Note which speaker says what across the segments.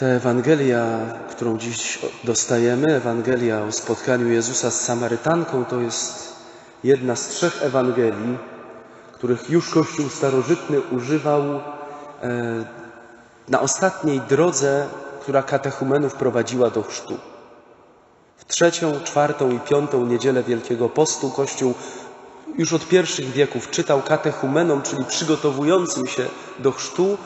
Speaker 1: Ta Ewangelia, którą dziś dostajemy, Ewangelia o spotkaniu Jezusa z Samarytanką, to jest jedna z trzech Ewangelii, których już Kościół starożytny używał e, na ostatniej drodze, która katechumenów prowadziła do chrztu. W trzecią, czwartą i piątą niedzielę Wielkiego Postu Kościół już od pierwszych wieków czytał katechumenom, czyli przygotowującym się do chrztu,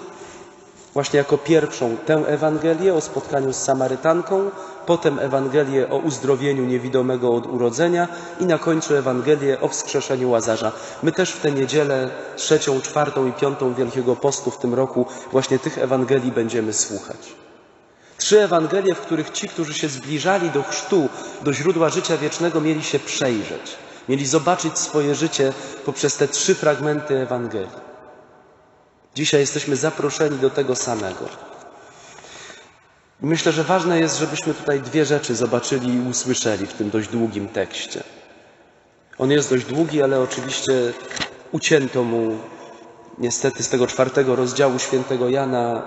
Speaker 1: właśnie jako pierwszą tę Ewangelię o spotkaniu z Samarytanką, potem Ewangelię o uzdrowieniu niewidomego od urodzenia i na końcu Ewangelię o wskrzeszeniu Łazarza. My też w tę niedzielę trzecią, czwartą i piątą Wielkiego Postu w tym roku właśnie tych Ewangelii będziemy słuchać. Trzy Ewangelie, w których ci, którzy się zbliżali do chrztu, do źródła życia wiecznego, mieli się przejrzeć, mieli zobaczyć swoje życie poprzez te trzy fragmenty Ewangelii. Dzisiaj jesteśmy zaproszeni do tego samego. Myślę, że ważne jest, żebyśmy tutaj dwie rzeczy zobaczyli i usłyszeli w tym dość długim tekście. On jest dość długi, ale oczywiście ucięto mu niestety z tego czwartego rozdziału świętego Jana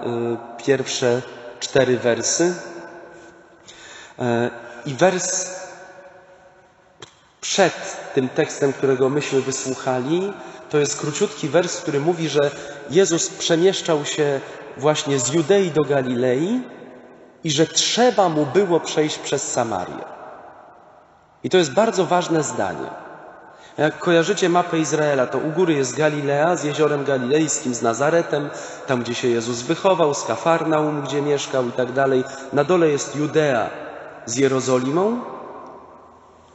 Speaker 1: y, pierwsze cztery wersy. E, I wers przed tym tekstem, którego myśmy wysłuchali, to jest króciutki wers, który mówi, że Jezus przemieszczał się właśnie z Judei do Galilei i że trzeba mu było przejść przez Samarię. I to jest bardzo ważne zdanie. Jak kojarzycie mapę Izraela, to u góry jest Galilea z jeziorem galilejskim, z Nazaretem, tam gdzie się Jezus wychował, z Kafarnaum, gdzie mieszkał i tak dalej. Na dole jest Judea z Jerozolimą,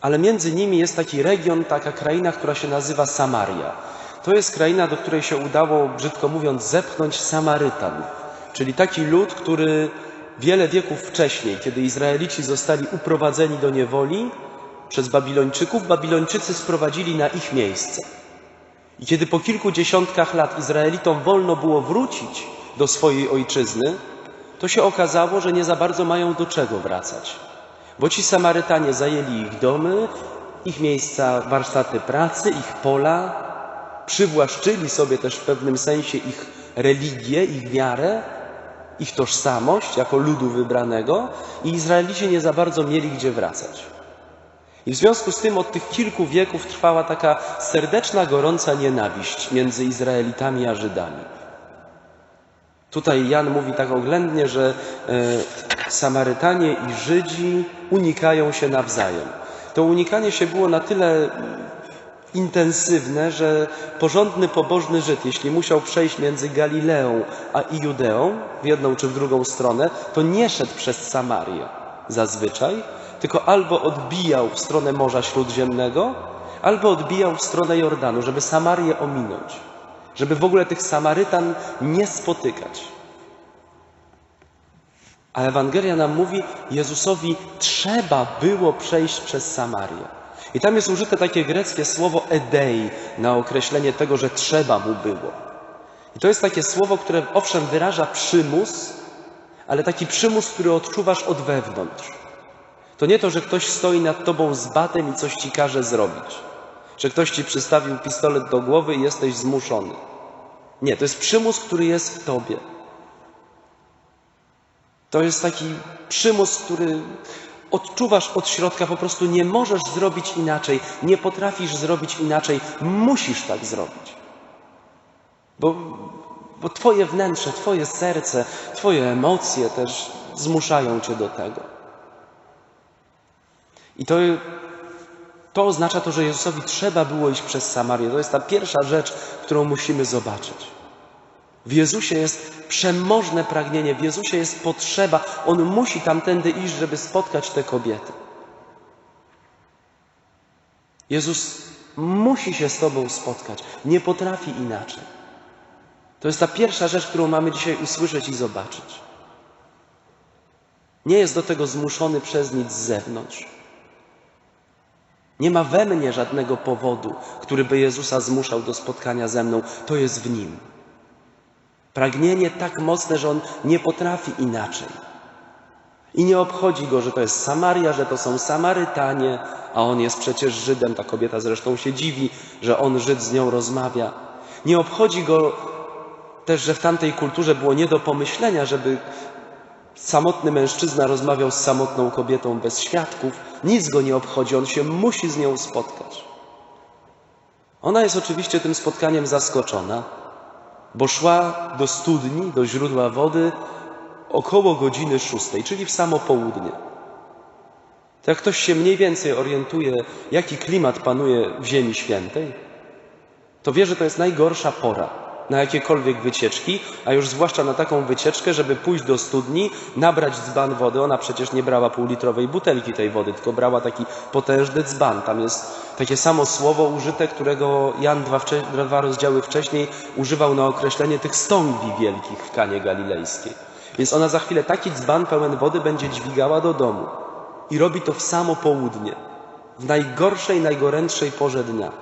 Speaker 1: ale między nimi jest taki region, taka kraina, która się nazywa Samaria. To jest kraina, do której się udało, brzydko mówiąc, zepchnąć Samarytan, czyli taki lud, który wiele wieków wcześniej, kiedy Izraelici zostali uprowadzeni do niewoli przez Babilończyków, Babilończycy sprowadzili na ich miejsce. I kiedy po kilku dziesiątkach lat Izraelitom wolno było wrócić do swojej ojczyzny, to się okazało, że nie za bardzo mają do czego wracać. Bo ci Samarytanie zajęli ich domy, ich miejsca, warsztaty pracy, ich pola, przywłaszczyli sobie też w pewnym sensie ich religię, ich wiarę, ich tożsamość jako ludu wybranego i Izraelici nie za bardzo mieli gdzie wracać. I w związku z tym od tych kilku wieków trwała taka serdeczna, gorąca nienawiść między Izraelitami a Żydami. Tutaj Jan mówi tak oględnie, że e, Samarytanie i Żydzi unikają się nawzajem. To unikanie się było na tyle intensywne, że porządny, pobożny Żyd, jeśli musiał przejść między Galileą a Judeą, w jedną czy w drugą stronę, to nie szedł przez Samarię zazwyczaj, tylko albo odbijał w stronę Morza Śródziemnego, albo odbijał w stronę Jordanu, żeby Samarię ominąć, żeby w ogóle tych Samarytan nie spotykać. A Ewangelia nam mówi, Jezusowi trzeba było przejść przez Samarię. I tam jest użyte takie greckie słowo edei na określenie tego, że trzeba mu było. I to jest takie słowo, które owszem wyraża przymus, ale taki przymus, który odczuwasz od wewnątrz. To nie to, że ktoś stoi nad tobą z batem i coś ci każe zrobić. Że ktoś ci przystawił pistolet do głowy i jesteś zmuszony. Nie, to jest przymus, który jest w tobie. To jest taki przymus, który odczuwasz od środka, po prostu nie możesz zrobić inaczej, nie potrafisz zrobić inaczej, musisz tak zrobić. Bo, bo Twoje wnętrze, Twoje serce, Twoje emocje też zmuszają Cię do tego. I to, to oznacza to, że Jezusowi trzeba było iść przez Samarię. To jest ta pierwsza rzecz, którą musimy zobaczyć. W Jezusie jest przemożne pragnienie, w Jezusie jest potrzeba. On musi tamtędy iść, żeby spotkać te kobiety. Jezus musi się z Tobą spotkać. Nie potrafi inaczej. To jest ta pierwsza rzecz, którą mamy dzisiaj usłyszeć i zobaczyć. Nie jest do tego zmuszony przez nic z zewnątrz. Nie ma we mnie żadnego powodu, który by Jezusa zmuszał do spotkania ze mną. To jest w nim. Pragnienie tak mocne, że on nie potrafi inaczej. I nie obchodzi go, że to jest Samaria, że to są Samarytanie, a on jest przecież Żydem. Ta kobieta zresztą się dziwi, że on Żyd z nią rozmawia. Nie obchodzi go też, że w tamtej kulturze było nie do pomyślenia, żeby Samotny mężczyzna rozmawiał z samotną kobietą bez świadków, nic go nie obchodzi, on się musi z nią spotkać. Ona jest oczywiście tym spotkaniem zaskoczona, bo szła do studni, do źródła wody około godziny szóstej, czyli w samo południe. To jak ktoś się mniej więcej orientuje, jaki klimat panuje w Ziemi Świętej, to wie, że to jest najgorsza pora na jakiekolwiek wycieczki, a już zwłaszcza na taką wycieczkę, żeby pójść do studni, nabrać dzban wody. Ona przecież nie brała półlitrowej butelki tej wody, tylko brała taki potężny dzban. Tam jest takie samo słowo użyte, którego Jan dwa, dwa rozdziały wcześniej używał na określenie tych stągwi wielkich w Kanie Galilejskiej. Więc ona za chwilę taki dzban pełen wody będzie dźwigała do domu. I robi to w samo południe, w najgorszej, najgorętszej porze dnia.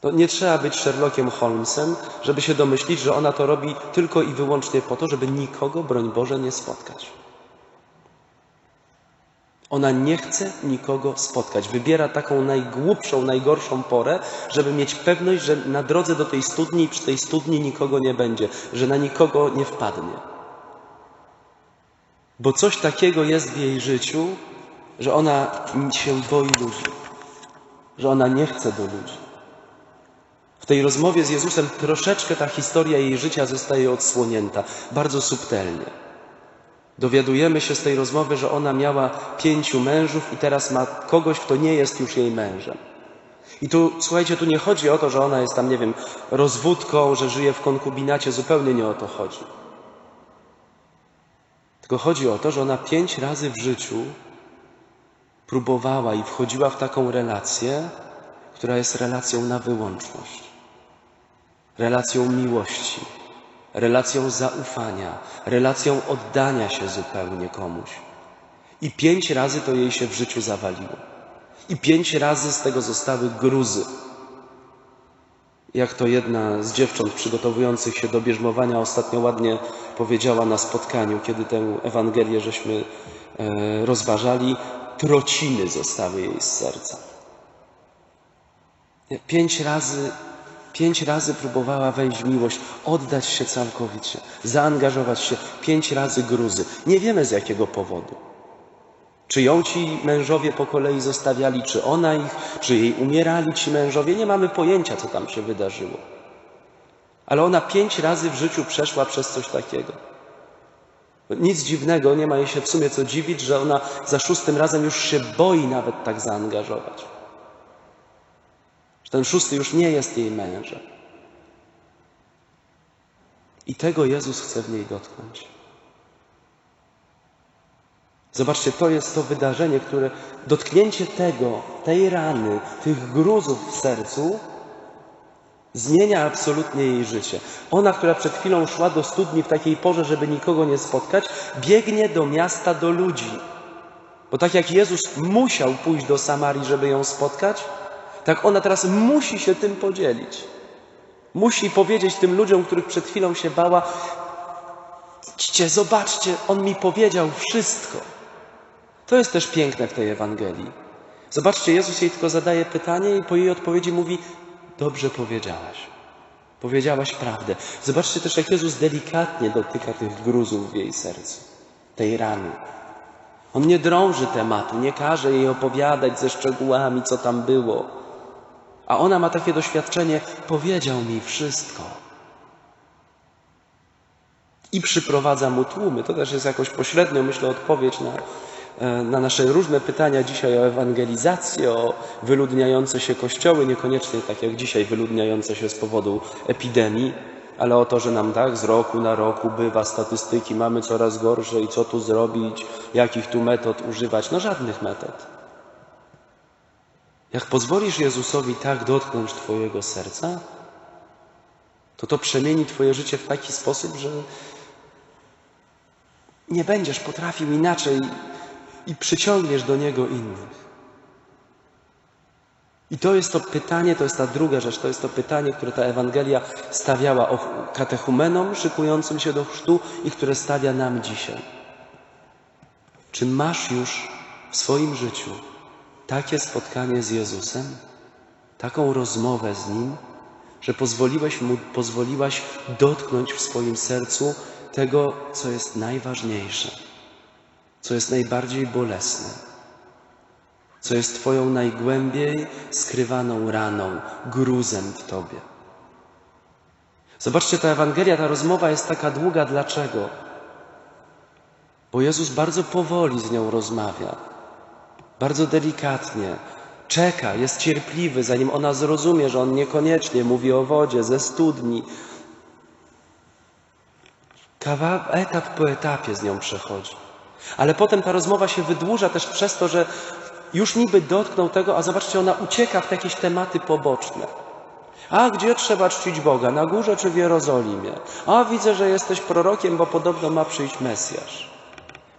Speaker 1: To nie trzeba być Sherlockiem Holmesem, żeby się domyślić, że ona to robi tylko i wyłącznie po to, żeby nikogo, broń Boże, nie spotkać. Ona nie chce nikogo spotkać. Wybiera taką najgłupszą, najgorszą porę, żeby mieć pewność, że na drodze do tej studni i przy tej studni nikogo nie będzie, że na nikogo nie wpadnie. Bo coś takiego jest w jej życiu, że ona się boi ludzi, że ona nie chce do ludzi. Tej rozmowie z Jezusem troszeczkę ta historia jej życia zostaje odsłonięta, bardzo subtelnie. Dowiadujemy się z tej rozmowy, że ona miała pięciu mężów i teraz ma kogoś, kto nie jest już jej mężem. I tu, słuchajcie, tu nie chodzi o to, że ona jest tam, nie wiem, rozwódką, że żyje w konkubinacie, zupełnie nie o to chodzi. Tylko chodzi o to, że ona pięć razy w życiu próbowała i wchodziła w taką relację, która jest relacją na wyłączność, relacją miłości, relacją zaufania, relacją oddania się zupełnie komuś. I pięć razy to jej się w życiu zawaliło. I pięć razy z tego zostały gruzy. Jak to jedna z dziewcząt przygotowujących się do bierzmowania ostatnio ładnie powiedziała na spotkaniu, kiedy tę Ewangelię żeśmy e, rozważali, trociny zostały jej z serca. Pięć razy, pięć razy próbowała wejść w miłość, oddać się całkowicie, zaangażować się. Pięć razy gruzy. Nie wiemy z jakiego powodu. Czy ją ci mężowie po kolei zostawiali, czy ona ich, czy jej umierali ci mężowie, nie mamy pojęcia, co tam się wydarzyło. Ale ona pięć razy w życiu przeszła przez coś takiego. Nic dziwnego, nie ma jej się w sumie co dziwić, że ona za szóstym razem już się boi nawet tak zaangażować. Że ten szósty już nie jest jej mężem. I tego Jezus chce w niej dotknąć. Zobaczcie, to jest to wydarzenie, które dotknięcie tego, tej rany, tych gruzów w sercu zmienia absolutnie jej życie. Ona, która przed chwilą szła do studni w takiej porze, żeby nikogo nie spotkać, biegnie do miasta do ludzi. Bo tak jak Jezus musiał pójść do Samarii, żeby ją spotkać, tak ona teraz musi się tym podzielić. Musi powiedzieć tym ludziom, których przed chwilą się bała: Idźcie, zobaczcie, on mi powiedział wszystko. To jest też piękne w tej Ewangelii. Zobaczcie, Jezus jej tylko zadaje pytanie i po jej odpowiedzi mówi: Dobrze powiedziałaś. Powiedziałaś prawdę. Zobaczcie też, jak Jezus delikatnie dotyka tych gruzów w jej sercu, tej rany. On nie drąży tematu, nie każe jej opowiadać ze szczegółami, co tam było. A ona ma takie doświadczenie: powiedział mi wszystko. I przyprowadza mu tłumy. To też jest jakoś pośrednio, myślę, odpowiedź na, na nasze różne pytania dzisiaj o ewangelizację, o wyludniające się kościoły, niekoniecznie tak jak dzisiaj wyludniające się z powodu epidemii, ale o to, że nam tak z roku na roku bywa statystyki, mamy coraz gorsze i co tu zrobić, jakich tu metod używać. No żadnych metod. Jak pozwolisz Jezusowi tak dotknąć Twojego serca, to to przemieni Twoje życie w taki sposób, że nie będziesz potrafił inaczej i przyciągniesz do Niego innych. I to jest to pytanie, to jest ta druga rzecz, to jest to pytanie, które ta Ewangelia stawiała katechumenom szykującym się do chrztu i które stawia nam dzisiaj. Czy masz już w swoim życiu takie spotkanie z Jezusem, taką rozmowę z Nim, że pozwoliłeś mu, pozwoliłaś dotknąć w swoim sercu tego, co jest najważniejsze, co jest najbardziej bolesne, co jest Twoją najgłębiej skrywaną raną, gruzem w Tobie. Zobaczcie, ta Ewangelia, ta rozmowa jest taka długa. Dlaczego? Bo Jezus bardzo powoli z nią rozmawia, bardzo delikatnie, czeka, jest cierpliwy, zanim ona zrozumie, że on niekoniecznie mówi o wodzie ze studni. Kawa, etap po etapie z nią przechodzi. Ale potem ta rozmowa się wydłuża też przez to, że już niby dotknął tego, a zobaczcie, ona ucieka w jakieś tematy poboczne. A gdzie trzeba czcić Boga? Na górze czy w Jerozolimie? A widzę, że jesteś prorokiem, bo podobno ma przyjść Mesjasz.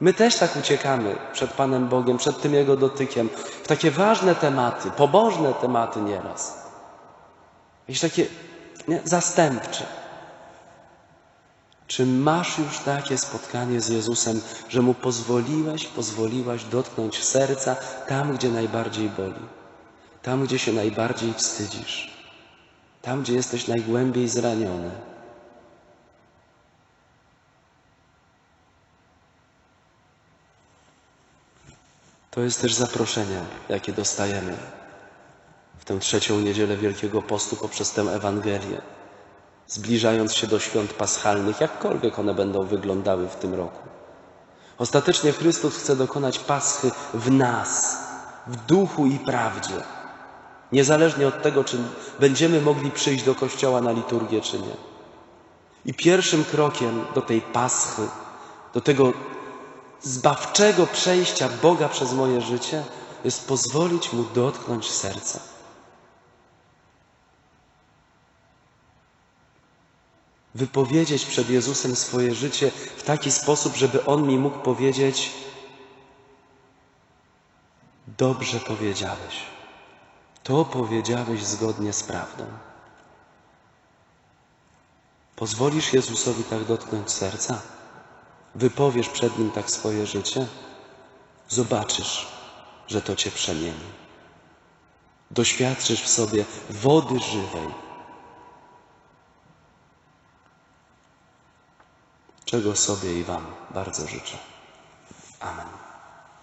Speaker 1: My też tak uciekamy przed Panem Bogiem, przed tym Jego dotykiem, w takie ważne tematy, pobożne tematy nieraz. Jakieś takie nie, zastępcze. Czy masz już takie spotkanie z Jezusem, że Mu pozwoliłeś, pozwoliłaś dotknąć serca tam, gdzie najbardziej boli, tam, gdzie się najbardziej wstydzisz, tam, gdzie jesteś najgłębiej zraniony? To jest też zaproszenie, jakie dostajemy w tę trzecią niedzielę Wielkiego Postu poprzez tę Ewangelię, zbliżając się do świąt paschalnych, jakkolwiek one będą wyglądały w tym roku. Ostatecznie Chrystus chce dokonać paschy w nas, w duchu i prawdzie, niezależnie od tego, czy będziemy mogli przyjść do kościoła na liturgię, czy nie. I pierwszym krokiem do tej paschy, do tego zbawczego przejścia Boga przez moje życie jest pozwolić Mu dotknąć serca. Wypowiedzieć przed Jezusem swoje życie w taki sposób, żeby On mi mógł powiedzieć: Dobrze powiedziałeś. To powiedziałeś zgodnie z prawdą. Pozwolisz Jezusowi tak dotknąć serca? Wypowiesz przed Nim tak swoje życie, zobaczysz, że to Cię przemieni. Doświadczysz w sobie wody żywej, czego sobie i Wam bardzo życzę. Amen.